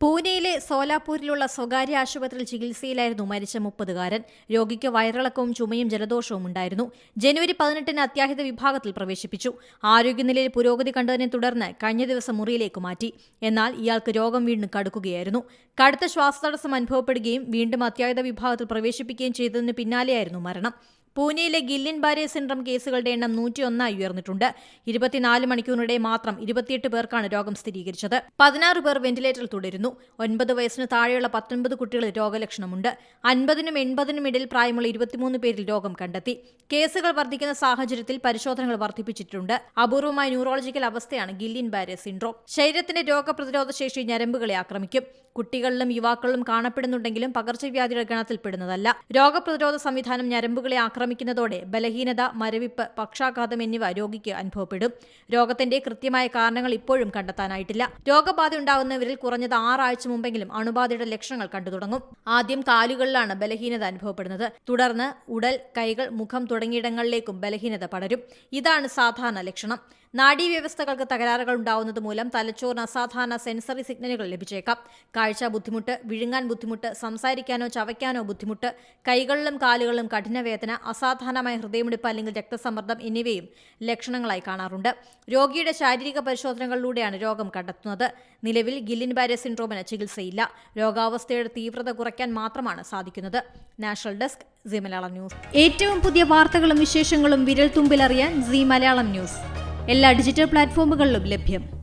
പൂനെയിലെ സോലാപൂരിലുള്ള സ്വകാര്യ ആശുപത്രിയിൽ ചികിത്സയിലായിരുന്നു മരിച്ച മുപ്പതുകാരൻ. രോഗിക്ക് വയറിളക്കവും ചുമയും ജലദോഷവും ഉണ്ടായിരുന്നു. ജനുവരി പതിനെട്ടിന് അത്യാഹിത വിഭാഗത്തിൽ പ്രവേശിപ്പിച്ചു. ആരോഗ്യനിലയിൽ പുരോഗതി കണ്ടതിനെ തുടർന്ന് കഴിഞ്ഞ ദിവസം മുറിയിലേക്ക് മാറ്റി. എന്നാൽ ഇയാൾക്ക് രോഗം വീണ്ടും കടുക്കുകയായിരുന്നു. കടുത്ത ശ്വാസതടസ്സം അനുഭവപ്പെടുകയും വീണ്ടും അത്യാഹിത വിഭാഗത്തിൽ പ്രവേശിപ്പിക്കുകയും ചെയ്തതിന് പിന്നാലെയായിരുന്നു മരണം. പൂനെയിലെ ഗില്ലിൻ ബാരെ സിൻഡ്രം കേസുകളുടെ എണ്ണം നൂറ്റിയൊന്നായി ഉയർന്നിട്ടുണ്ട്. ഇരുപത്തിനാല് മണിക്കൂറിനിടെ മാത്രം ഇരുപത്തിയെട്ട് പേർക്കാണ് രോഗം സ്ഥിരീകരിച്ചത്. പതിനാറ് പേർ വെന്റിലേറ്ററിൽ തുടരുന്നു. ഒൻപത് വയസ്സിന് താഴെയുള്ള പത്തൊൻപത് കുട്ടികളിൽ രോഗലക്ഷണമുണ്ട്. അൻപതിനും എൺപതിനും ഇടയിൽ പ്രായമുള്ള ഇരുപത്തിമൂന്ന് പേരിൽ രോഗം കണ്ടെത്തി. കേസുകൾ വർദ്ധിക്കുന്ന സാഹചര്യത്തിൽ പരിശോധനകൾ വർദ്ധിപ്പിച്ചിട്ടുണ്ട്. അപൂർവമായ ന്യൂറോളജിക്കൽ അവസ്ഥയാണ് ഗില്ലിൻ ബാരെ സിൻഡ്രോം. ശരീരത്തിന്റെ രോഗപ്രതിരോധ ശേഷി ഞരമ്പുകളെ ആക്രമിക്കും. കുട്ടികളിലും യുവാക്കളിലും കാണപ്പെടുന്നുണ്ടെങ്കിലും പകർച്ചവ്യാധിയുടെ ഗണത്തിൽപ്പെടുന്നതല്ല. രോഗപ്രതിരോധ സംവിധാനം ഞരമ്പുകളെ ആക്രമിക്കുന്നതോടെ ബലഹീനത മരവിപ്പ് പക്ഷാഘാതം എന്നിവ രോഗിക്ക് അനുഭവപ്പെടും. രോഗത്തിന്റെ കൃത്യമായ കാരണങ്ങൾ ഇപ്പോഴും കണ്ടെത്താനായിട്ടില്ല. രോഗബാധ ഉണ്ടാകുന്നവരിൽ കുറഞ്ഞത് ആറാഴ്ച മുമ്പെങ്കിലും അണുബാധയുടെ ലക്ഷണങ്ങൾ കണ്ടു തുടങ്ങും. ആദ്യം കാലുകളിലാണ് ബലഹീനത അനുഭവപ്പെടുന്നത്. തുടർന്ന് ഉടൽ കൈകൾ മുഖം തുടങ്ങിയിടങ്ങളിലേക്കും ബലഹീനത പടരും. ഇതാണ് സാധാരണ ലക്ഷണം. നാഡീവ്യവസ്ഥകൾക്ക് തകരാറുകൾ ഉണ്ടാവുന്നത് മൂലം തലച്ചോറിന് അസാധാരണ സെൻസറി സിഗ്നലുകൾ ലഭിച്ചേക്കാം. കാഴ്ച ബുദ്ധിമുട്ട് വിഴുങ്ങാൻ ബുദ്ധിമുട്ട് സംസാരിക്കാനോ ചവയ്ക്കാനോ ബുദ്ധിമുട്ട് കൈകളിലും കാലുകളിലും കഠിനവേദന അസാധാരണമായ ഹൃദയമിടിപ്പ് അല്ലെങ്കിൽ രക്തസമ്മർദ്ദം എന്നിവയും ലക്ഷണങ്ങളായി കാണാറുണ്ട്. രോഗിയുടെ ശാരീരിക പരിശോധനകളിലൂടെയാണ് രോഗം കണ്ടെത്തുന്നത്. നിലവിൽ ഗില്ലിൻ ബാരെ സിൻഡ്രോമിന് ചികിത്സയില്ല. രോഗാവസ്ഥയുടെ തീവ്രത കുറയ്ക്കാൻ മാത്രമാണ് സാധിക്കുന്നത്. National desk C Malayalam news. ഏറ്റവും പുതിയ വാർത്തകളും വിശേഷങ്ങളും വിരൽ തുമ്പിലറിയാൻ സി മലയാളം ന്യൂസ്. എല്ലാ ഡിജിറ്റൽ പ്ലാറ്റ്ഫോമുകളിലും ലഭ്യം.